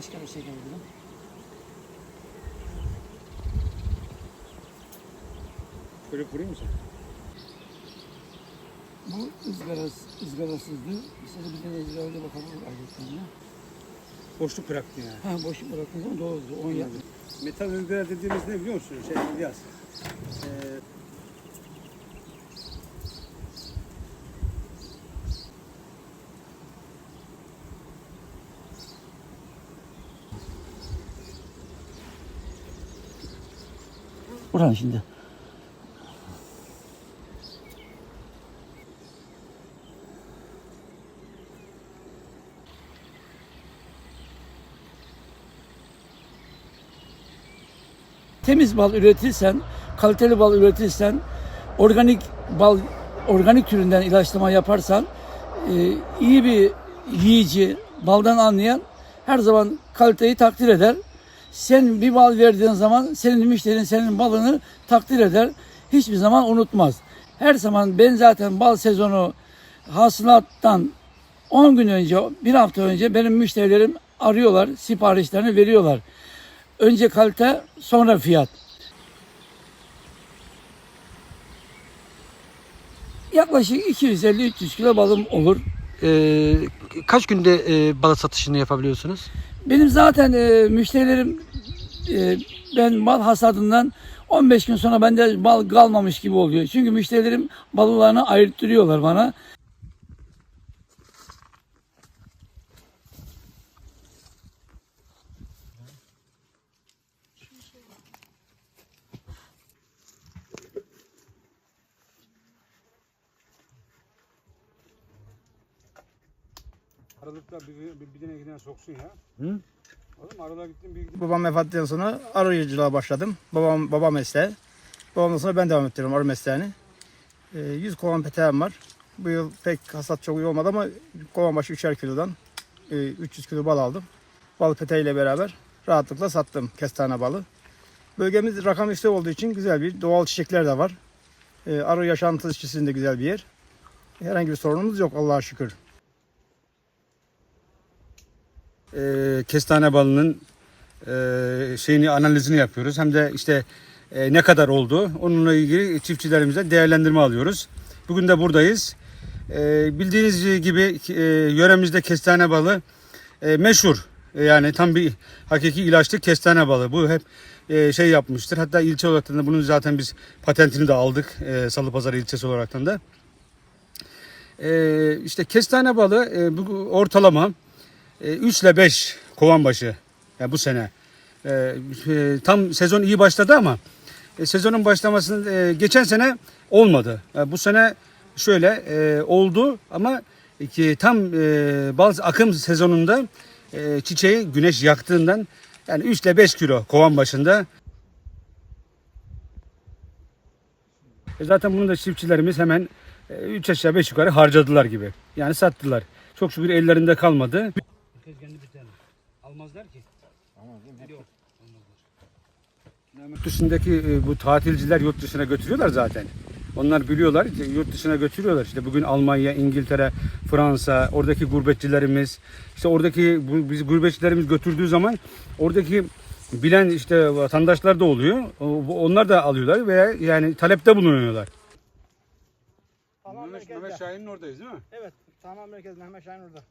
başka bir şey gördüm. Böyle kurayım mı sen? Bu ızgaras, ızgarasızdı. İşte bir tane öyle bakalım aletlerine. Boşluk bıraktın yani. Ha boş bıraktığınız zaman doğru. 10 yaptı. Metal ızgara dediğimiz ne biliyor musun? Şey İlyas. Ee, Buranın şimdi. Temiz bal üretirsen, kaliteli bal üretirsen, organik bal, organik türünden ilaçlama yaparsan, e, iyi bir yiyici, baldan anlayan her zaman kaliteyi takdir eder. Sen bir bal verdiğin zaman senin müşterin senin balını takdir eder. Hiçbir zaman unutmaz. Her zaman ben zaten bal sezonu hasılattan 10 gün önce, bir hafta önce benim müşterilerim arıyorlar, siparişlerini veriyorlar. Önce kalite, sonra fiyat. Yaklaşık 250-300 kilo balım olur. Ee, kaç günde e, balık satışını yapabiliyorsunuz? Benim zaten e, müşterilerim e, ben bal hasadından 15 gün sonra bende bal kalmamış gibi oluyor. Çünkü müşterilerim balılarını ayırttırıyorlar bana. Aralıkta bir, bir, bir tane giden soksun ya. Hı? Oğlum aralığa gittim bir gidip. Babam vefatından sonra arıcılığa başladım. Babam baba mesleği. Babamdan sonra ben devam ettiriyorum arı mesleğini. Ee, 100 kovan peteğim var. Bu yıl pek hasat çok iyi olmadı ama kovan başı 3'er kilodan e, 300 kilo bal aldım. Bal peteğiyle beraber rahatlıkla sattım kestane balı. Bölgemiz rakam üstü olduğu için güzel bir doğal çiçekler de var. Ee, arı yaşantı için de güzel bir yer. Herhangi bir sorunumuz yok Allah'a şükür. E, kestane balının e, şeyini analizini yapıyoruz. Hem de işte e, ne kadar oldu onunla ilgili çiftçilerimizden değerlendirme alıyoruz. Bugün de buradayız. E, bildiğiniz gibi e, yöremizde kestane balı e, meşhur. E, yani tam bir hakiki ilaçlı kestane balı. Bu hep e, şey yapmıştır. Hatta ilçe olarak da bunun zaten biz patentini de aldık. E, Salıpazarı ilçesi olarak da. E, işte kestane balı e, bu ortalama 3 ile 5 kovan başı yani bu sene. E, e, tam sezon iyi başladı ama e, sezonun başlamasını e, geçen sene olmadı. E, bu sene şöyle e, oldu ama ki tam e, bal akım sezonunda e, çiçeği güneş yaktığından yani 3 ile 5 kilo kovan başında. E, zaten bunu da çiftçilerimiz hemen 3 aşağı 5 yukarı harcadılar gibi. Yani sattılar. Çok şükür ellerinde kalmadı. Tezgahını biten. Almazlar ki. Yok. Yurt dışındaki e, bu tatilciler yurt dışına götürüyorlar zaten. Onlar biliyorlar ki yurt dışına götürüyorlar. İşte bugün Almanya, İngiltere, Fransa, oradaki gurbetçilerimiz, işte oradaki bu, biz gurbetçilerimiz götürdüğü zaman oradaki bilen işte vatandaşlar da oluyor. Onlar da alıyorlar veya yani talepte bulunuyorlar. Tamam, Mehmet. Mehmet Şahin'in oradayız değil mi? Evet, tamam merkezinde hemen Şahin orada.